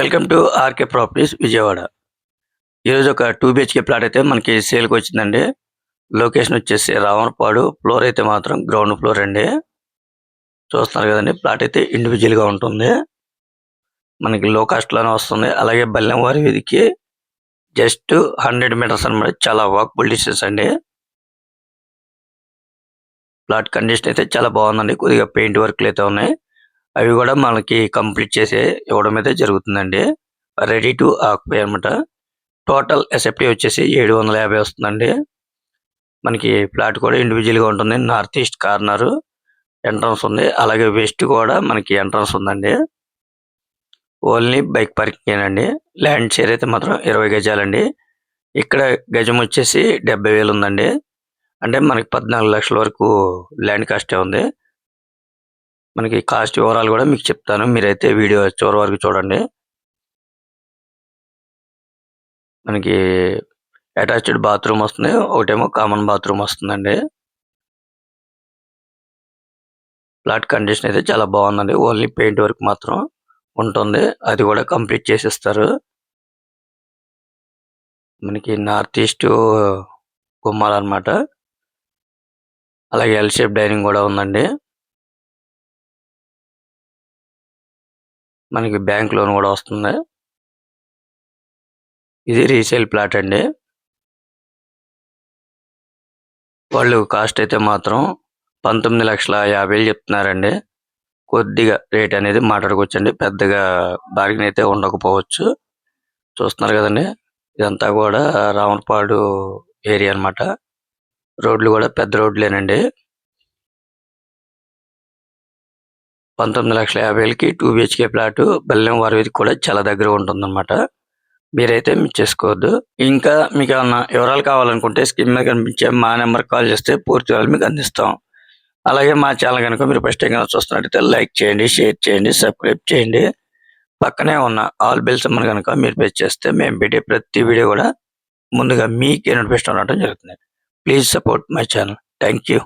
Welcome to RK properties Vijayawada. ఈరోజు ఒక two BHK plot అయితే మనకి సేల్కి వచ్చిందండి. లొకేషన్ వచ్చేసి రావణపాడు. ఫ్లోర్ అయితే మాత్రం గ్రౌండ్ ఫ్లోర్ అండి. చూస్తున్నారు కదండి ప్లాట్ అయితే ఇండివిజువల్గా ఉంటుంది. మనకి లో కాస్ట్లోనే వస్తుంది. అలాగే బల్లెంవారి వీధికి జస్ట్ హండ్రెడ్ మీటర్స్ అనమాట. చాలా వాక్బుల్ డిస్టెన్స్ అండి. ప్లాట్ కండిషన్ అయితే చాలా బాగుందండి. కొద్దిగా పెయింట్ వర్క్లు అయితే ఉన్నాయి. అవి కూడా మనకి కంప్లీట్ చేసి ఇవ్వడం అయితే జరుగుతుందండి. రెడీ టు ఆక్యుపై అనమాట టోటల్ ఎస్ఎఫ్టీ వచ్చేసి ఏడు వందల యాభై వస్తుందండి. మనకి ఫ్లాట్ కూడా ఇండివిజువల్గా ఉంటుంది. నార్త్ ఈస్ట్ కార్నర్ ఎంట్రన్స్ ఉంది. అలాగే వెస్ట్ కూడా మనకి ఎంట్రన్స్ ఉందండి. ఓన్లీ బైక్ పార్కింగ్ అండి. ల్యాండ్ షేర్ అయితే మాత్రం ఇరవై గజాలండి. ఇక్కడ గజం వచ్చేసి డెబ్బై వేలు ఉందండి. అంటే మనకి పద్నాలుగు లక్షల వరకు ల్యాండ్ కాస్ట్ ఉంది. మనకి కాస్ట్ వివరాలు కూడా మీకు చెప్తాను. మీరైతే వీడియో చివరి వరకు చూడండి. మనకి అటాచ్డ్ బాత్రూమ్ వస్తుంది. ఒకటేమో కామన్ బాత్రూమ్ వస్తుందండి. ఫ్లాట్ కండిషన్ అయితే చాలా బాగుందండి. ఓన్లీ పెయింట్ వర్క్ మాత్రం ఉంటుంది. అది కూడా కంప్లీట్ చేసిస్తారు. మనకి నార్త్ ఈస్ట్ గుమ్మాలన్నమాట. అలాగే ఎల్ షేప్ డైనింగ్ కూడా ఉందండి. మనకి బ్యాంక్ లోన్ కూడా వస్తుంది. ఇది రీసేల్ ప్లాట్ అండి. వాళ్ళు కాస్ట్ అయితే మాత్రం పంతొమ్మిది లక్షల యాభై వేలు చెప్తున్నారండి. కొద్దిగా రేట్ అనేది మాట్లాడుకోవచ్చండి. పెద్దగా బార్గెన్ అయితే ఉండకపోవచ్చు. చూస్తున్నారు కదండి. ఇదంతా కూడా రావణపాడు ఏరియా అన్నమాట. రోడ్లు కూడా పెద్ద రోడ్లేనండి. పంతొమ్మిది లక్షల యాభై వేలకి టూ బిహెచ్కే ప్లాటు బెల్లం వారి కూడా చాలా దగ్గర ఉంటుందన్నమాట. మీరైతే మిస్ చేసుకోవద్దు. ఇంకా మీకు ఏమన్నా వివరాలు కావాలనుకుంటే స్క్రీన్ మీద కనిపించే మా నెంబర్ కాల్ చేస్తే పూర్తి వివరాలు మీకు అందిస్తాం. అలాగే మా ఛానల్ కనుక మీరు ఫస్ట్ టైం కనుక చూస్తున్నట్టయితే లైక్ చేయండి షేర్ చేయండి సబ్స్క్రైబ్ చేయండి. పక్కనే ఉన్న ఆల్ బిల్స్ మన కనుక మీరు పే చేస్తే మేము పెట్టే ప్రతి వీడియో కూడా ముందుగా మీకే నోటిఫికేషన్ ఉండటం జరుగుతుంది. Please support my channel. Thank you.